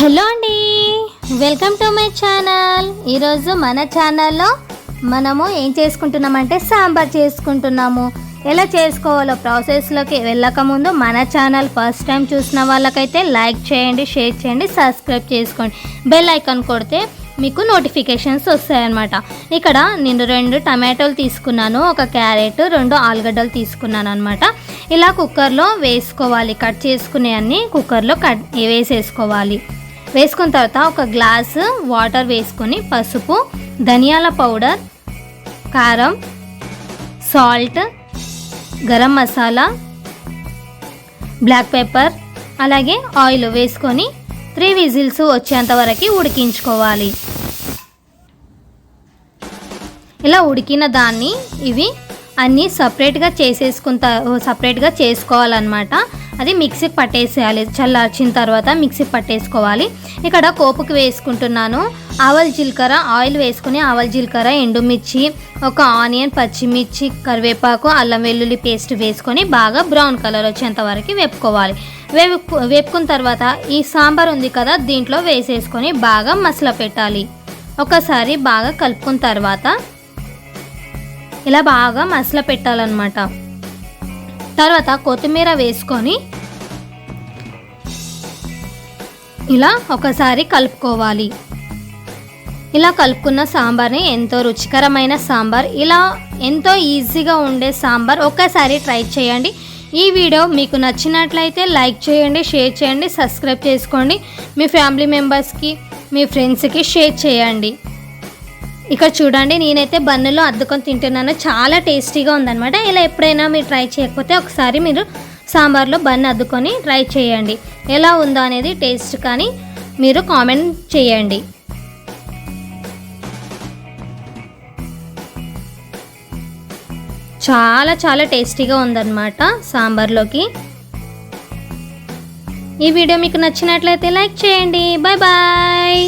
Hello అండి. Welcome to my channel. ఈరోజు మన ఛానల్లో మనము ఏం చేసుకుంటున్నామంటే సాంబార్ చేసుకుంటున్నాము. ఎలా చేసుకోవాలో ప్రాసెస్లోకి వెళ్ళకముందు మన ఛానల్ ఫస్ట్ టైం చూసిన వాళ్ళకైతే లైక్ చేయండి షేర్ చేయండి సబ్స్క్రైబ్ చేసుకోండి. బెల్ ఐకాన్ కొడితే మీకు నోటిఫికేషన్స్ వస్తాయన్నమాట. ఇక్కడ నేను రెండు టమాటోలు తీసుకున్నాను ఒక క్యారెట్ రెండు ఆలుగడ్డలు తీసుకున్నాను అనమాట ఇలా కుక్కర్లో వేసుకోవాలి కట్ చేసుకునే అన్ని కుక్కర్లో కట్ వేసేసుకోవాలి. వేసుకున్న తర్వాత ఒక గ్లాస్ వాటర్ వేసుకొని పసుపు ధనియాల పౌడర్ కారం salt garam masala black pepper అలాగే ఆయిల్ వేసుకొని త్రీ విజిల్స్ వచ్చేంత వరకు ఉడికించుకోవాలి. ఇలా ఉడికిన దాన్ని ఇవి అన్నీ సపరేట్గా చేసేసుకున్న సపరేట్గా చేసుకోవాలన్నమాట. అది మిక్సీకి పట్టేసేయాలి. చల్లార్చిన తర్వాత మిక్సీకి పట్టేసుకోవాలి. ఇక్కడ కోపుకి వేసుకుంటున్నాను. ఆవల జీలకర్ర ఆయిల్ వేసుకుని ఆవల జీలకర్ర ఎండుమిర్చి ఒక ఆనియన్ పచ్చిమిర్చి కరివేపాకు అల్లం వెల్లుల్లి పేస్ట్ వేసుకొని బాగా బ్రౌన్ కలర్ వచ్చేంత వరకు వేపుకోవాలి. వేపు వేపుకున్న తర్వాత ఈ సాంబార్ ఉంది కదా దీంట్లో వేసేసుకొని బాగా మసల పెట్టాలి. ఒకసారి బాగా కలుపుకున్న తర్వాత ఇలా బాగా మసల పెట్టాలన్నమాట. తర్వాత కొత్తిమీర వేసుకొని ఇలా ఒకసారి కలుపుకోవాలి. ఇలా కలుపుకున్న సాంబార్ని ఎంతో రుచికరమైన సాంబార్ ఇలా ఎంతో ఈజీగా ఉండే సాంబార్ ఒక్కసారి ట్రై చేయండి. ఈ వీడియో మీకు నచ్చినట్లయితే లైక్ చేయండి షేర్ చేయండి సబ్స్క్రైబ్ చేసుకోండి. మీ ఫ్యామిలీ మెంబర్స్కి మీ ఫ్రెండ్స్కి షేర్ చేయండి. ఇక్కడ చూడండి నేనైతే బన్నులో అద్దుకొని తింటున్నాను. చాలా టేస్టీగా ఉందన్నమాట. ఇలా ఎప్పుడైనా మీరు ట్రై చేయకపోతే ఒకసారి మీరు సాంబార్లో బన్ అద్దుకొని ట్రై చేయండి. ఎలా ఉందో అనేది టేస్ట్ కానీ మీరు కామెంట్ చేయండి. చాలా చాలా టేస్టీగా ఉందన్నమాట సాంబార్లోకి. ఈ వీడియో మీకు నచ్చినట్లయితే లైక్ చేయండి. Bye bye